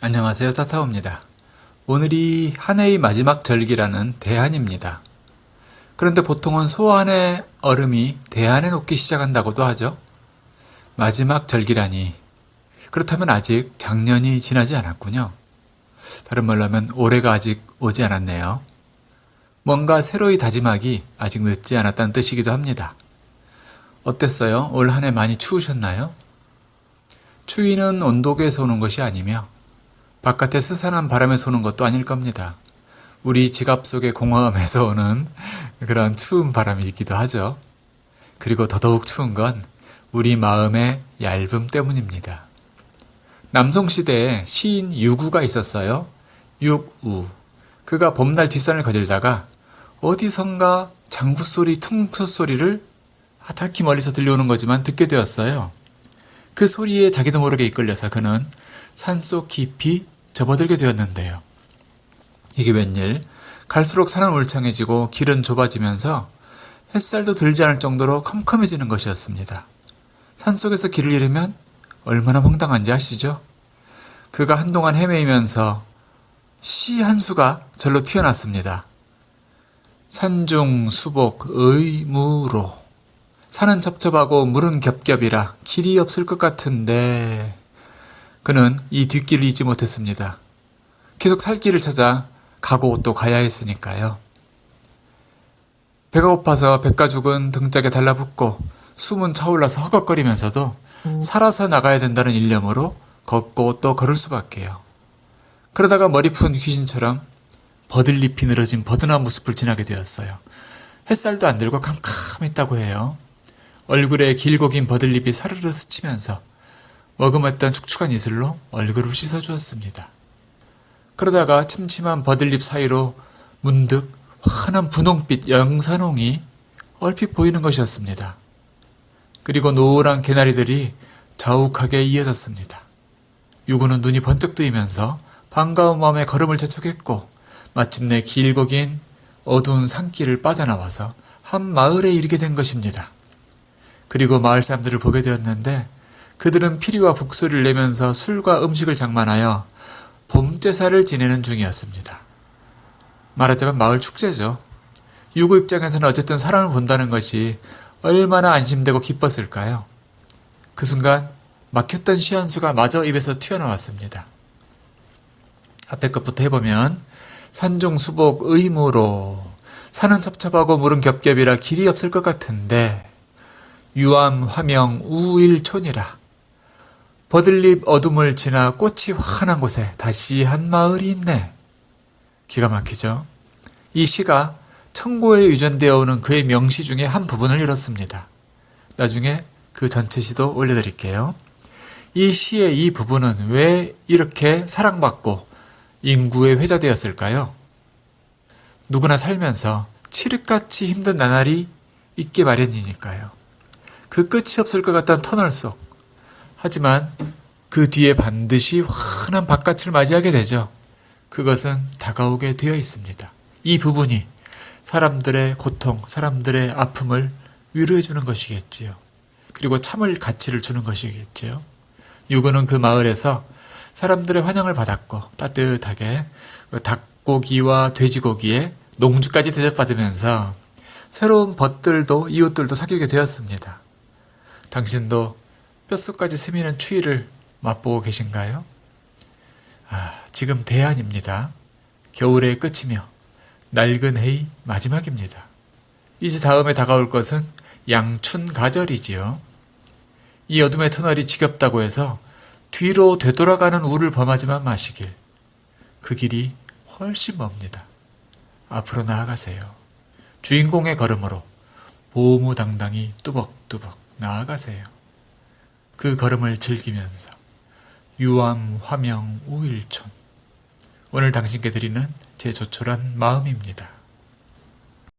안녕하세요. 타타오입니다. 오늘이 한 해의 마지막 절기라는 대한입니다. 그런데 보통은 소환의 얼음이 대한에 녹기 시작한다고도 하죠. 마지막 절기라니. 그렇다면 아직 작년이 지나지 않았군요. 다른 말로 하면 올해가 아직 오지 않았네요. 뭔가 새로이 다짐하기 아직 늦지 않았다는 뜻이기도 합니다. 어땠어요? 올 한 해 많이 추우셨나요? 추위는 온도계에서 오는 것이 아니며 바깥의 스산한 바람에서 오는 것도 아닐 겁니다. 우리 지갑 속의 공허함에서 오는 그런 추운 바람이 있기도 하죠. 그리고 더더욱 추운 건 우리 마음의 얇음 때문입니다. 남송시대에 시인 유구가 있었어요. 육우. 그가 봄날 뒷산을 거닐다가 어디선가 장구 소리, 퉁소 소리를 아타히 멀리서 들려오는 거지만 듣게 되었어요. 그 소리에 자기도 모르게 이끌려서 그는 산속 깊이 접어들게 되었는데요. 이게 웬일? 갈수록 산은 울창해지고 길은 좁아지면서 햇살도 들지 않을 정도로 컴컴해지는 것이었습니다. 산 속에서 길을 잃으면 얼마나 황당한지 아시죠? 그가 한동안 헤매이면서 시 한 수가 절로 튀어났습니다. 산중 수복 의무로 산은 첩첩하고 물은 겹겹이라 길이 없을 것 같은데 그는 이 뒷길을 잊지 못했습니다. 계속 살 길을 찾아 가고 또 가야 했으니까요. 배가 고파서 백가죽은 등짝에 달라붙고 숨은 차올라서 허걱거리면서도 살아서 나가야 된다는 일념으로 걷고 또 걸을 수밖에요. 그러다가 머리 푼 귀신처럼 버들잎이 늘어진 버드나무 숲을 지나게 되었어요. 햇살도 안 들고 캄캄했다고 해요. 얼굴에 길고 긴 버들잎이 사르르 스치면서 머금었던 축축한 이슬로 얼굴을 씻어주었습니다. 그러다가 침침한 버들잎 사이로 문득 환한 분홍빛 영산홍이 얼핏 보이는 것이었습니다. 그리고 노란 개나리들이 자욱하게 이어졌습니다. 유구는 눈이 번쩍 뜨이면서 반가운 마음에 걸음을 재촉했고 마침내 길고 긴 어두운 산길을 빠져나와서 한 마을에 이르게 된 것입니다. 그리고 마을 사람들을 보게 되었는데 그들은 피리와 북소리를 내면서 술과 음식을 장만하여 봄제사를 지내는 중이었습니다. 말하자면 마을 축제죠. 유구 입장에서는 어쨌든 사람을 본다는 것이 얼마나 안심되고 기뻤을까요? 그 순간 막혔던 시한수가 마저 입에서 튀어나왔습니다. 앞에 것부터 해보면 산중 수복 의무로 산은 첩첩하고 물은 겹겹이라 길이 없을 것 같은데 유암 화명 우일촌이라 버들잎 어둠을 지나 꽃이 환한 곳에 다시 한 마을이 있네. 기가 막히죠? 이 시가 청고에 유전되어 오는 그의 명시 중에 한 부분을 이뤘습니다. 나중에 그 전체 시도 올려드릴게요. 이 시의 이 부분은 왜 이렇게 사랑받고 인구에 회자되었을까요? 누구나 살면서 칠흑같이 힘든 나날이 있게 마련이니까요. 그 끝이 없을 것 같던 터널 속. 하지만 그 뒤에 반드시 환한 바깥을 맞이하게 되죠. 그것은 다가오게 되어 있습니다. 이 부분이 사람들의 고통, 사람들의 아픔을 위로해 주는 것이겠지요. 그리고 참을 가치를 주는 것이겠지요. 유고는 그 마을에서 사람들의 환영을 받았고 따뜻하게 그 닭고기와 돼지고기에 농주까지 대접받으면서 새로운 벗들도 이웃들도 사귀게 되었습니다. 당신도 뼛속까지 스미는 추위를 맛보고 계신가요? 아, 지금 대안입니다. 겨울의 끝이며 낡은 해의 마지막입니다. 이제 다음에 다가올 것은 양춘 가절이지요. 이 어둠의 터널이 지겹다고 해서 뒤로 되돌아가는 우를 범하지만 마시길. 그 길이 훨씬 멉니다. 앞으로 나아가세요. 주인공의 걸음으로 보무당당히 뚜벅뚜벅 나아가세요. 그 걸음을 즐기면서 유암 화명 우일촌 오늘 당신께 드리는 제 조촐한 마음입니다.